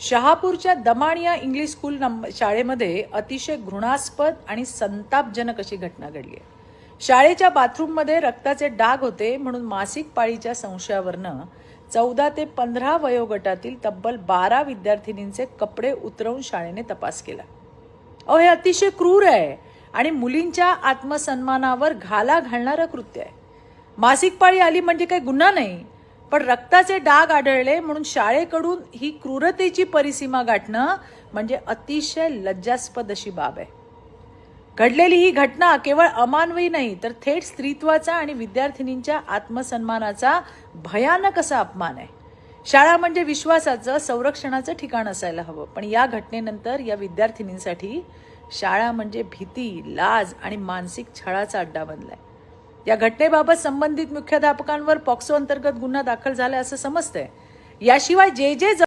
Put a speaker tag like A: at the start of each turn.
A: शहापूरच्या दमाणिया English school नंब शाळेमध्ये अतिशय घृणास्पद आणि संतापजनक अशी घटना घडली आहे. शाळेच्या बाथरूममध्ये रक्ताचे डाग होते म्हणून मासिक पाळीच्या संशयावरनं चौदा ते पंधरा वयोगटातील तब्बल बारा विद्यार्थिनींचे कपडे उतरवून शाळेने तपास केला. अहो हे अतिशय क्रूर आहे आणि मुलींच्या आत्मसन्मानावर घाला घालणारं कृत्य आहे. मासिक पाळी आली म्हणजे काही गुन्हा नाही. पण रक्ताचे डाग आढळले म्हणून शाळेकडून ही क्रूरतेची परिसीमा गाठणं म्हणजे अतिशय लज्जास्पद अशी बाब आहे. घडलेली ही घटना केवळ अमानवी नाही तर थेट स्त्रीत्वाचा आणि विद्यार्थिनींच्या आत्मसन्मानाचा भयानक असा अपमान आहे. शाळा म्हणजे विश्वासाचं संरक्षणाचं ठिकाण असायला हवं. पण या घटनेनंतर या विद्यार्थिनींसाठी शाळा म्हणजे भीती लाज आणि मानसिक छळाचा अड्डा बनलाय. या घटनेबाबत संबंधित मुख्याध्यापकांवर पॉक्सो अंतर्गत गुन्हा दाखल झाला असं समजतंय. याशिवाय जे जे